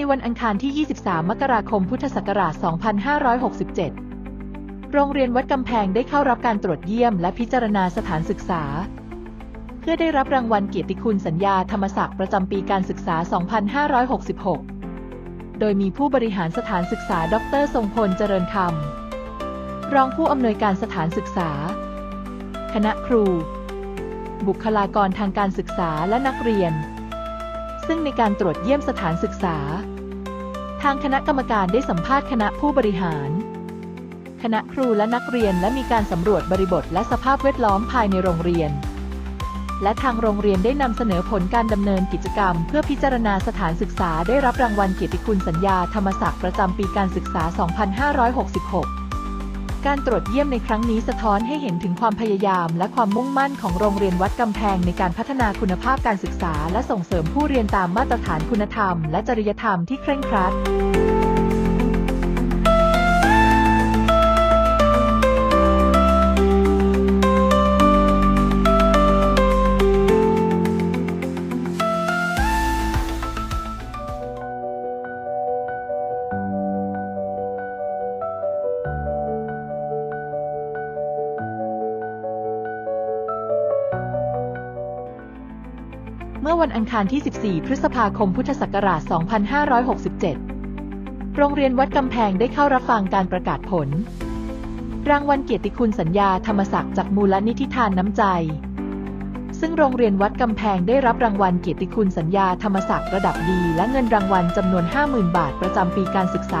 ในวันอังคารที่ 23 มกราคม พุทธศักราช 2567 โรงเรียนวัดกำแพงได้เข้ารับการตรวจเยี่ยมและพิจารณาสถานศึกษา เพื่อได้รับรางวัลเกียรติคุณสัญญาธรรมศักดิ์ประจำปีการศึกษา 2566 โดยมีผู้บริหารสถานศึกษา ดร ทรงพล เจริญธรรม รองผู้อำนวยการสถานศึกษา คณะครู บุคลากรทางการศึกษาและนักเรียน ซึ่งในการตรวจเยี่ยมสถานศึกษา ทางคณะกรรมการได้สัมภาษณ์คณะผู้บริหาร คณะครูและนักเรียนและมีการสำรวจบริบทและสภาพแวดล้อมภายในโรงเรียน และทางโรงเรียนได้นำเสนอผลการดำเนินกิจกรรม เพื่อพิจารณาสถานศึกษาได้รับรางวัลเกียรติคุณสัญญาธรรมศักดิ์ประจำปีการศึกษา 2566 การตรวจเยี่ยมในครั้งนี้สะท้อนให้เห็นถึงความพยายาม และความมุ่งมั่นของโรงเรียนวัดกำแพงในการพัฒนาคุณภาพการศึกษา และส่งเสริมผู้เรียนตามมาตรฐานคุณธรรม และจริยธรรมที่เคร่งครัด อวันอังคารที่ 14 พฤษภาคม พุทธศักราช 2567 โรงเรียนวัดกำแพงได้เข้ารับฟังการประกาศผล รางวัลเกียรติคุณสัญญาธรรมศักดิ์จากมูลนิธิทานน้ำใจ ซึ่งโรงเรียนวัดกำแพงได้รับรางวัลเกียรติคุณสัญญาธรรมศักดิ์ระดับดี และเงินรางวัลจำนวน 50,000 บาทประจำปีการศึกษา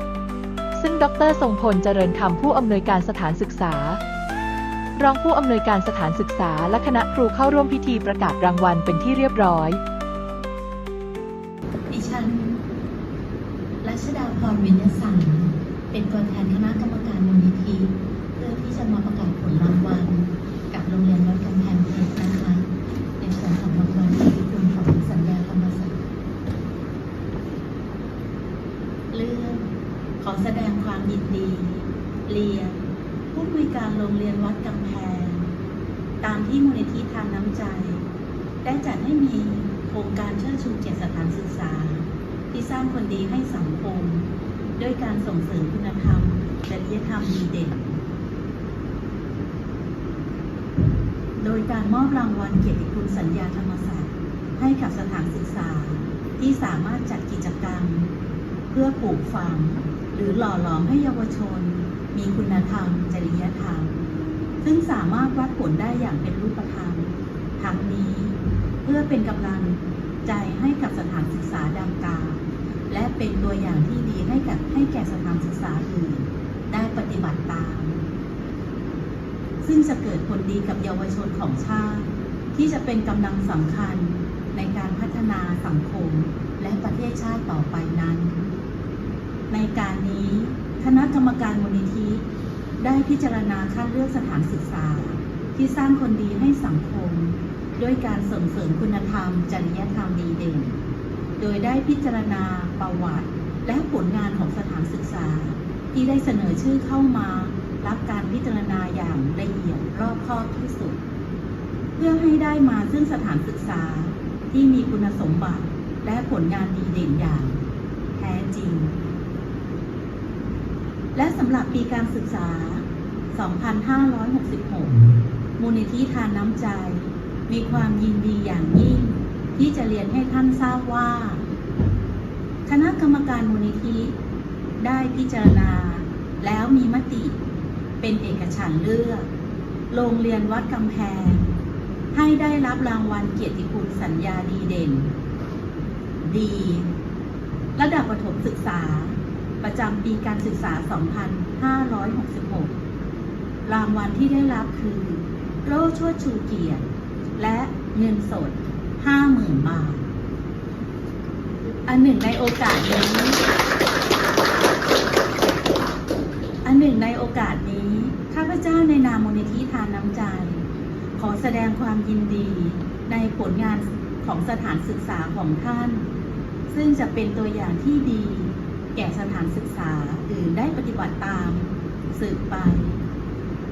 2566 ซึ่งดร ทรงพลเจริญธรรมผู้อำนวยการสถานศึกษา รองผู้อำนวยการสถานศึกษาและคณะครูเข้าร่วมพิธีประกาศรางวัลเป็นที่เรียบร้อย ดิฉันรัชดาพรวิญญาสังเป็นตัวแทนคณะกรรมการมูลนิธิเพื่อที่จะมาประกาศผลรางวัลกับโรงเรียนวัดกำแพงเพชรนะคะในส่วนของรางวัลเกียรติคุณของสัญญาธรรมศักดิ์เรื่องขอแสดงความยินดี เรียน ผู้คุยการโรงเรียนวัดกำแพง ตามที่มูลนิธิทานน้ำใจ ได้จัดให้มีโครงการเชิดชูเกียรติสถานศึกษา ที่สร้างคนดีให้สังคม ด้วยการส่งเสริมคุณธรรมจริยธรรมดีเด่น โดยการมอบรางวัลเกียรติคุณสัญญาธรรมศาสตร์ ให้กับสถานศึกษาที่สามารถจัดกิจกรรม เพื่อปลูกฝัง หรือหล่อหลอมให้เยาวชน มีคุณธรรม จริยธรรม ซึ่งสามารถวัดผลได้อย่างเป็นรูปธรรม ทั้งนี้เพื่อเป็นกำลังใจให้กับสถานศึกษาดังกล่าวและเป็นตัวอย่างที่ดีให้กับให้แก่สถานศึกษาอื่น ได้ปฏิบัติตาม ซึ่งจะเกิดผลดีกับเยาวชนของชาติ ที่จะเป็นกำลังสำคัญในการพัฒนาสังคมและประเทศชาติต่อไปนั้น ในการนี้ คณะกรรมการมูลนิธิ ได้พิจารณาคัดเลือกสถานศึกษา ที่สร้างคนดีให้สังคม ด้วยการส่งเสริมคุณธรรม จริยธรรมดีเด่น โดยได้พิจารณาประวัติ และผลงานของสถานศึกษา ที่ได้เสนอชื่อเข้ามา รับการพิจารณาอย่างละเอียดรอบคอบที่สุด เพื่อให้ได้มาซึ่งสถานศึกษาที่มีคุณสมบัติและผลงานดีเด่นอย่าง แท้จริง และสำหรับปีการศึกษา 2566 มูลนิธิทานน้ำใจ มีความยินดีอย่างยิ่ง ที่จะเรียนให้ท่านทราบว่า คณะกรรมการมูลนิธิได้พิจารณา แล้วมีมติ เป็นเอกฉันท์เลือก โรงเรียนวัดกำแพง ให้ได้รับรางวัลเกียรติคุณสัญญาดีเด่น ดี ระดับประถมศึกษา ประจำปีการศึกษา 2566 รางวัลที่ได้รับคือโล่ช่วดชูเกียรติ และเงินสด 50,000 บาท อันหนึ่งในโอกาสนี้ อันหนึ่งในโอกาสนี้ ข้าพเจ้าในนามมูลนิธิทานน้ำใจ ขอแสดงความยินดีในผลงานของสถานศึกษาของท่าน ซึ่งจะเป็นตัวอย่างที่ดี ก่สถานศึกษาอื่นได้ปฏิบัติตามสืบไป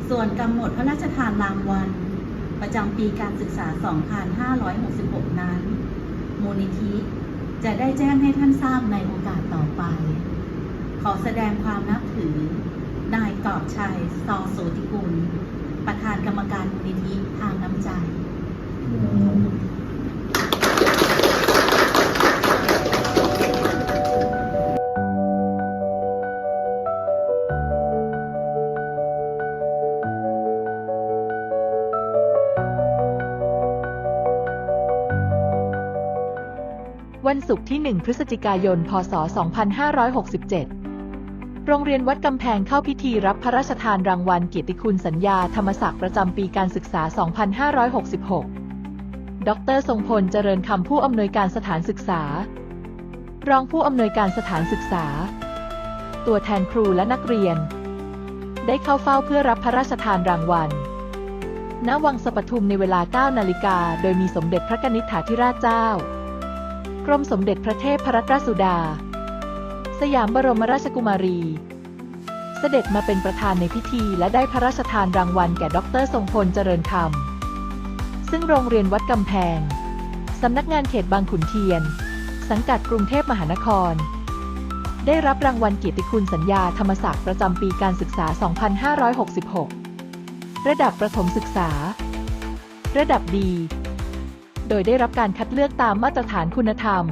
ส่วนกำหนดพระราชทานรางวัล ประจำปีการศึกษา 2566 นั้น มูลนิธิจะได้แจ้งให้ท่านทราบในโอกาสต่อไป ขอแสดงความนับถือ นายกอบชัยซอโสติกุล ประธานกรรมการมูลนิธิทางน้ำใจ วันศุกร์ที่ 1 พฤศจิกายน พศ 2567 โรงเรียนวัดกำแพงเข้าพิธีรับพระราชทานรางวัลเกียรติคุณสัญญาธรรมศักดิ์ประจำปีการศึกษา 2566 ดร ทรงพลเจริญคำผู้อำนวยการสถานศึกษา รองผู้อำนวยการสถานศึกษา ตัวแทนครูและนักเรียน ได้เข้าเฝ้าเพื่อรับพระราชทานรางวัลณวังสปทุมในเวลา 9 นาฬิกา โดยมีสมเด็จพระกนิษฐาธิราชเจ้า กรมสมเด็จพระเทพรัตนราชสุดา สยามบรมราชกุมารี เสด็จมาเป็นประธานในพิธีและได้พระราชทานรางวัลแก่ดรทรงพลเจริญคำซึ่งโรงเรียนวัดกำแพง สำนักงานเขตบางขุนเทียน สังกัดกรุงเทพมหานคร ได้รับรางวัลเกียรติคุณสัญญาธรรมศักดิ์ประจำปีการศึกษา 2566 ระดับประถมศึกษา ระดับดี โดยได้รับการคัดเลือกตามมาตรฐานคุณธรรม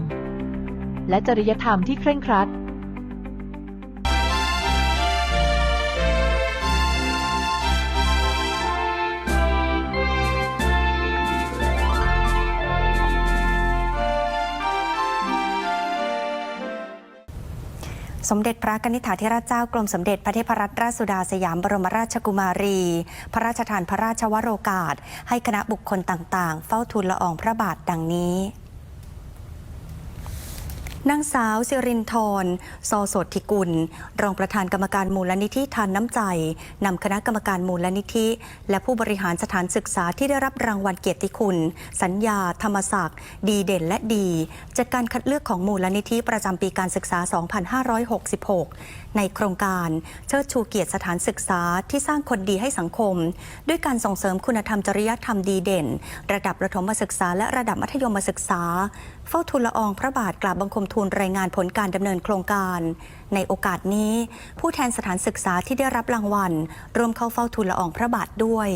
และจริยธรรมที่เคร่งครัด สมเด็จพระกนิษฐาธิราชเจ้ากรมสมเด็จพระเทพรัตนราชสุดาสยามบรมราชกุมารี พระราชทานพระราชวโรกาส ให้คณะบุคคลต่างๆ เฝ้าทูลละอองพระบาทดังนี้ นางสาวสิรินทรซอโสธิกุล รองประธานกรรมการมูลนิธิทานน้ำใจนำคณะกรรมการมูลนิธิ และผู้บริหารสถานศึกษาที่ได้รับรางวัลเกียรติคุณ สัญญา ธรรมศักดิ์ดีเด่นและดี จากการคัดเลือกของมูลนิธิประจำปีการศึกษา 2566 ในโครงการเชิดชูเกียรติสถานศึกษาที่สร้างคนดีให้สังคม ด้วยการส่งเสริมคุณธรรมจริยธรรมดีเด่น ระดับประถมศึกษาและระดับมัธยมศึกษา เฝ้าทูลละอองพระบาทกราบบังคมทูลรายงานผลการดำเนินโครงการ ในโอกาสนี้ ผู้แทนสถานศึกษาที่ได้รับรางวัลร่วมเข้าเฝ้าทูลละอองพระบาทด้วย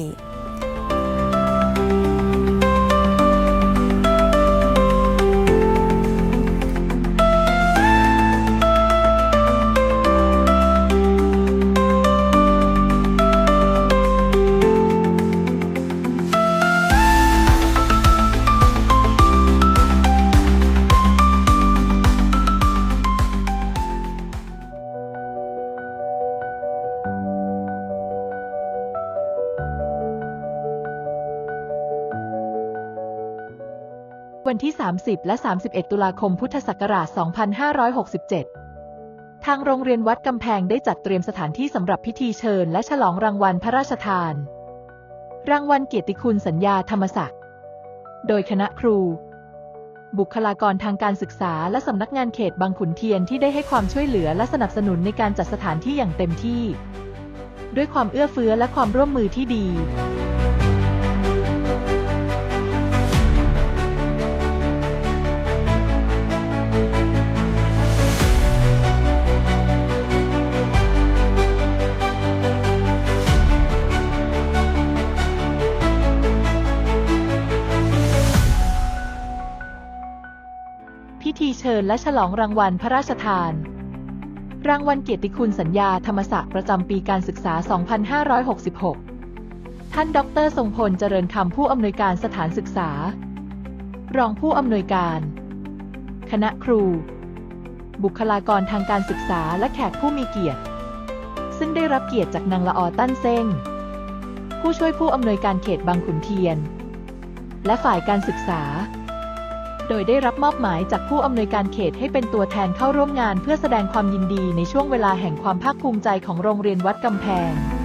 วันที่ 30 และ 31 ตุลาคมพุทธศักราช 2567 ทางโรงเรียนวัดกำแพงได้จัดเตรียมสถานที่สำหรับพิธีเชิญ และฉลองรางวัลพระราชทาน รางวัลเกียรติคุณสัญญาธรรมศักดิ์ โดยคณะครู บุคลากรทางการศึกษา และสำนักงานเขตบางขุนเทียนที่ได้ให้ความช่วยเหลือและสนับสนุนในการจัดสถานที่อย่างเต็มที่ ด้วยความเอื้อเฟื้อและความร่วมมือที่ดี พิธีเชิญและฉลองรางวัลพระราชทาน รางวัลเกียรติคุณสัญญาธรรมศักดิ์ประจำปีการศึกษา 2566 ท่าน ดร ทรงพล เจริญคำผู้อำนวยการสถานศึกษา รองผู้อำนวยการ คณะครู บุคลากรทางการศึกษาและแขกผู้มีเกียรติ ซึ่งได้รับเกียรติจากนางละออตั้นเซ้ง ผู้ช่วยผู้อำนวยการเขตบางขุนเทียน และฝ่ายการศึกษา โดยได้รับมอบหมายจากผู้อำนวยการเขตให้เป็นตัวแทนเข้าร่วมงานเพื่อแสดงความยินดีในช่วงเวลาแห่งความภาคภูมิใจของโรงเรียนวัดกำแพง